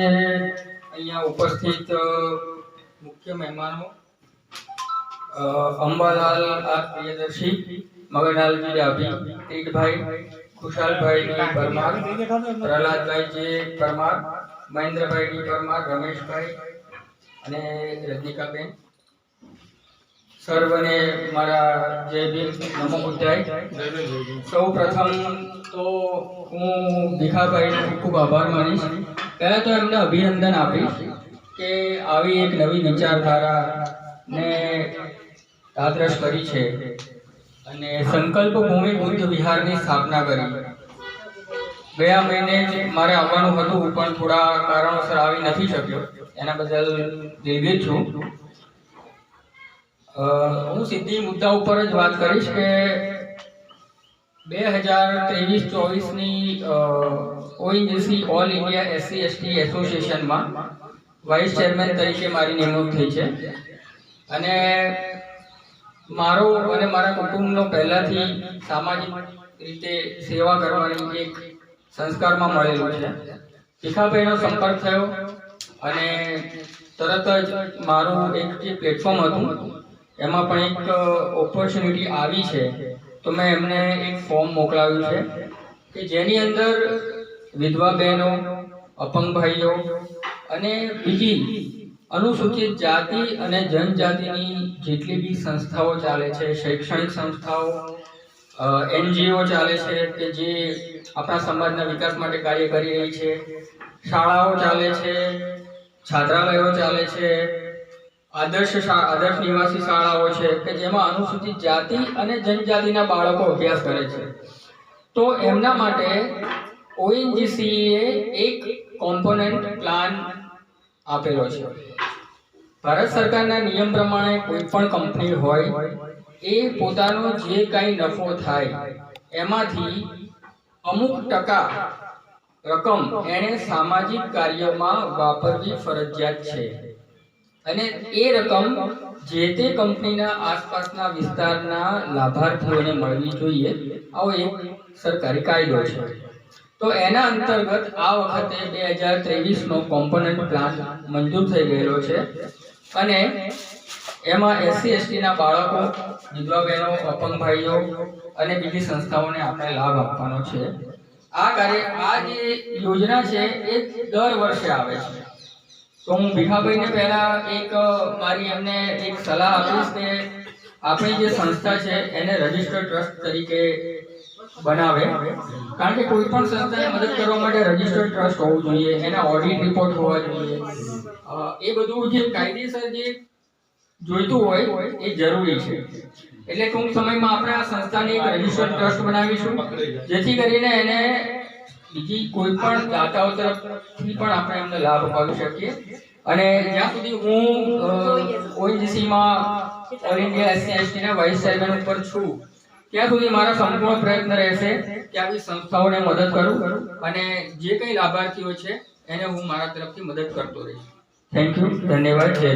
આજે અહીંયા ઉપસ્થિત મુખ્ય મહેમાનો Ambalal R Priyadarshi, Maganlalji Dabhi Tirthbhai Khushalbhai Parmar, Prahladbhai J Parmar Mahendrabhai D Parmar, Rameshbhai અને રજનીકાબેન. સર્વને મારા જય ભીમ, નમો બુદ્ધાય. સૌ પ્રથમ તો હું ભીખાભાઈને ખૂબ ખૂબ આભાર માનીશ. પહેલાં તો એમને અભિનંદન આપીશ કે આવી એક નવી વિચારધારાને આદર્શ કરી છે અને સંકલ્પ ભૂમિ બુદ્ધ વિહારની સ્થાપના કરી. ગયા મહિને જ મારે આવવાનું હતું, પણ થોડા કારણોસર આવી નથી શક્યો. એના બદલ દિલગીર છું. હું સીધી મુદ્દા ઉપર જ વાત કરીશ કે બે હજાર ત્રેવીસ ચોવીસની ONGC all India SC ST એસોસિએશનમાં vice chairman તરીકે મારી નિમણૂક થઈ છે. અને મારો અને મારા કુટુંબનો પહેલાથી સામાજિક રીતે સેવા કરવાની એક સંસ્કારમાં મળેલો છે. શિખાભાઈનો સંપર્ક થયો અને તરત જ મારું એક જે પ્લેટફોર્મ હતું, એમાં પણ એક ઓપોર્ચ્યુનિટી આવી છે. તો મેં એમને એક ફોર્મ મોકલાવ્યું છે કે જેની અંદર વિધવા બહેનો, અપંગ ભાઈઓ અને બીજી અનુસૂચિત જાતિ અને જનજાતિની જેટલી બી સંસ્થાઓ ચાલે છે, શૈક્ષણિક સંસ્થાઓ એનજીઓ ચાલે છે કે જે આપણા સમાજના વિકાસ માટે કાર્ય કરી રહી છે, શાળાઓ ચાલે છે, છાત્રાલયો ચાલે છે આદર્શ આદર્શ નિવાસી શાળાઓ છે કે જેમાં અનુસૂચિત જાતિ અને જનજાતિના બાળકો અભ્યાસ કરે છે. તો એમના માટે ઓએનજીસીએ એક કોમ્પોનન્ટ પ્લાન આપેલો છે. ભારત સરકારના નિયમ પ્રમાણે કોઈ પણ કંપની હોય, એ પોતાનો જે કાંઈ નફો થાય, એમાંથી અમુક ટકા રકમ એણે સામાજિક કાર્યમાં વાપરવી ફરજિયાત છે. અને એ રકમ જે તે કંપનીના આસપાસના વિસ્તારના લાભાર્થીઓને મળવી જોઈએ, આવો એક સરકારી કાયદો છે. તો એના અંતર્ગત આ વખતે બે હજાર ત્રેવીસનો કોમ્પોનન્ટ પ્લાન મંજૂર થઈ ગયેલો છે અને એમાં એસસી, એસટીના બાળકો વિધવા બહેનો અપંગ ભાઈઓ અને બીજી સંસ્થાઓને આપણે લાભ આપવાનો છે. આ કાર્ય, આ જે યોજના છે, એ દર વર્ષે આવે છે. તો હું ભીખાભાઈને પહેલા એક, મારી એમને એક સલાહ આપીશ કે આપણી જે સંસ્થા છે એને રજિસ્ટર્ડ ટ્રસ્ટ તરીકે બનાવે. કારણ કે કોઈ પણ સંસ્થાને મદદ કરવા માટે રજિસ્ટર્ડ ટ્રસ્ટ હોવું જોઈએ, એના ઓડિટ રિપોર્ટ હોવા જોઈએ. એ બધું જે કાયદેસર જે જોઈતું હોય, એ જરૂરી છે. એટલે ટૂંક સમયમાં આપણે આ સંસ્થાની એક રજિસ્ટર્ડ ટ્રસ્ટ બનાવીશું, જેથી કરીને એને બીજી કોઈ પણ દાતાઓ તરફથી પણ આપણે એમને લાભ અપાવી શકીએ. અને જ્યાં સુધી હું ઓએનજીસીમાં ઓલ ઇન્ડિયા એસસી એસટીના વાઇસ ચેરમેન ઉપર છું, ત્યાં સુધી મારા સંપૂર્ણ પ્રયત્ન રહેશે કે આવી સંસ્થાઓને મદદ કરું અને જે કંઈ લાભાર્થીઓ છે, એને હું મારા તરફથી મદદ કરતો રહીશ. થેન્ક યુ ધન્યવાદ. જય